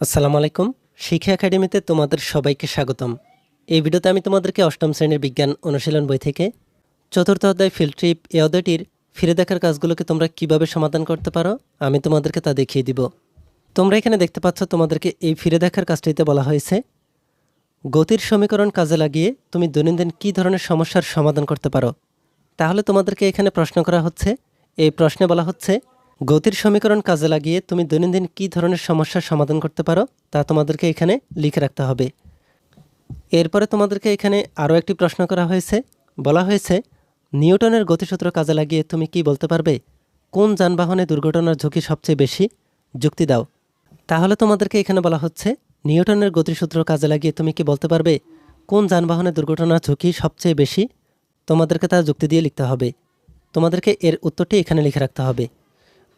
আসসালামু আলাইকুম। শিক্ষা একাডেমিতে তোমাদের সবাইকে স্বাগতম। এই ভিডিওতে আমি তোমাদেরকে অষ্টম শ্রেণির বিজ্ঞান অনুশীলন বই থেকে চতুর্থ অধ্যায় ফিল্ড ট্রিপ এই অধ্যায়টির ফিরে দেখার কাজগুলোকে তোমরা কীভাবে সমাধান করতে পারো, আমি তোমাদেরকে তা দেখিয়ে দিব। তোমরা এখানে দেখতে পাচ্ছ তোমাদেরকে এই ফিরে দেখার কাজটিতে বলা হয়েছে, গতির সমীকরণ কাজে লাগিয়ে তুমি দৈনন্দিন কী ধরনের সমস্যার সমাধান করতে পারো। তাহলে তোমাদেরকে এখানে প্রশ্ন করা হচ্ছে, এই প্রশ্নে বলা হচ্ছে গতির সমীকরণ কাজে লাগিয়ে তুমি দৈনন্দিন কী ধরনের সমস্যার সমাধান করতে পারো তা তোমাদেরকে এখানে লিখে রাখতে হবে। এরপরে তোমাদেরকে এখানে আরও একটি প্রশ্ন করা হয়েছে। বলা হয়েছে, নিউটনের গতিসূত্র কাজে লাগিয়ে তুমি কি বলতে পারবে? কোন যানবাহনে দুর্ঘটনার ঝুঁকি সবচেয়ে বেশি? যুক্তি দাও। তাহলে তোমাদেরকে এখানে বলা হচ্ছে, নিউটনের গতিসূত্র কাজে লাগিয়ে তুমি কি বলতে পারবে? কোন যানবাহনে দুর্ঘটনার ঝুঁকি সবচেয়ে বেশি? তোমাদেরকে তা যুক্তি দিয়ে লিখতে হবে। তোমাদেরকে এর উত্তরটি এখানে লিখে রাখতে হবে।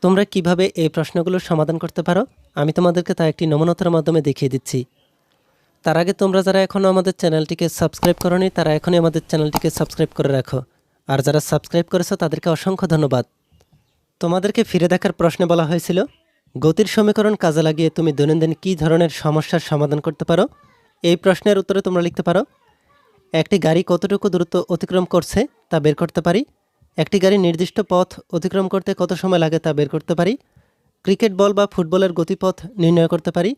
তোমরা কীভাবে এই প্রশ্নগুলোর সমাধান করতে পারো? আমি তোমাদেরকে তা একটি নমনতার মাধ্যমে দেখিয়ে দিচ্ছি। তার আগে তোমরা যারা এখনও আমাদের চ্যানেলটিকে সাবস্ক্রাইব করনি, তারা এখনই আমাদের চ্যানেলটিকে সাবস্ক্রাইব করে রাখো। আর যারা সাবস্ক্রাইব করেছ, তাদেরকে অসংখ্য ধন্যবাদ। তোমাদেরকে ফিরে দেখার প্রশ্নে বলা হয়েছিল, গতির সমীকরণ কাজে লাগিয়ে তুমি দৈনন্দিন কী ধরনের সমস্যার সমাধান করতে পারো? এই প্রশ্নের উত্তরে তোমরা লিখতে পারো, একটি গাড়ি কতটুকু দূরত্ব অতিক্রম করছে তা বের করতে পারি একটি গাড়ি নির্দিষ্ট পথ অতিক্রম করতে কত সময় লাগে তা বের করতে পারি? ক্রিকেট বল বা ফুটবলের গতিপথ নির্ণয় করতে পারি?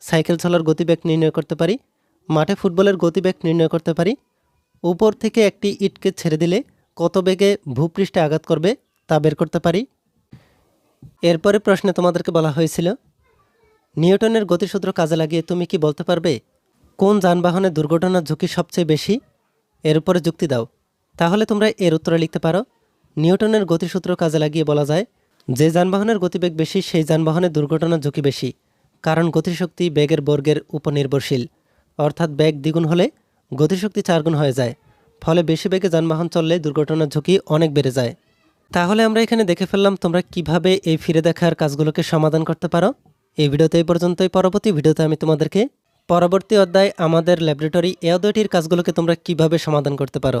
সাইকেল চলার গতিবেগ নির্ণয় করতে পারি? মাঠে ফুটবলের গতিবেগ নির্ণয় করতে পারি? উপর থেকে একটি ইটকে ছেড়ে দিলে কত বেগে ভূপৃষ্ঠে আঘাত করবে তা বের করতে পারি? এরপরে প্রশ্নে তোমাদেরকে বলা হয়েছিল, নিউটনের গতিসূত্র কাজে লাগিয়ে তুমি কি বলতে পারবে কোন যানবাহনে দুর্ঘটনার ঝুঁকি সবচেয়ে বেশি? এর উপরে যুক্তি দাও। তাহলে তোমরা এর উত্তরে লিখতে পারো নিউটনের গতিসূত্র কাজে লাগিয়ে বলা যায়, যে যানবাহনের গতিবেগ বেশি, সেই যানবাহনের দুর্ঘটনার ঝুঁকি বেশি, কারণ গতিশক্তি বেগের বর্গের উপর নির্ভরশীল অর্থাৎ বেগ দ্বিগুণ হলে গতিশক্তি চারগুণ হয়ে যায়, ফলে বেশি বেগে যানবাহন চললে দুর্ঘটনার ঝুঁকি অনেক বেড়ে যায়। তাহলে আমরা এখানে দেখে ফেললাম তোমরা কীভাবে এই ফিরে দেখার কাজগুলোকে সমাধান করতে পারো। এই ভিডিওতে এই পর্যন্তই। পরবর্তী ভিডিওতে আমি তোমাদেরকে পরবর্তী অধ্যায় আমাদের ল্যাবরেটরি এ অধ্যায়টির কাজগুলোকে তোমরা কীভাবে সমাধান করতে পারো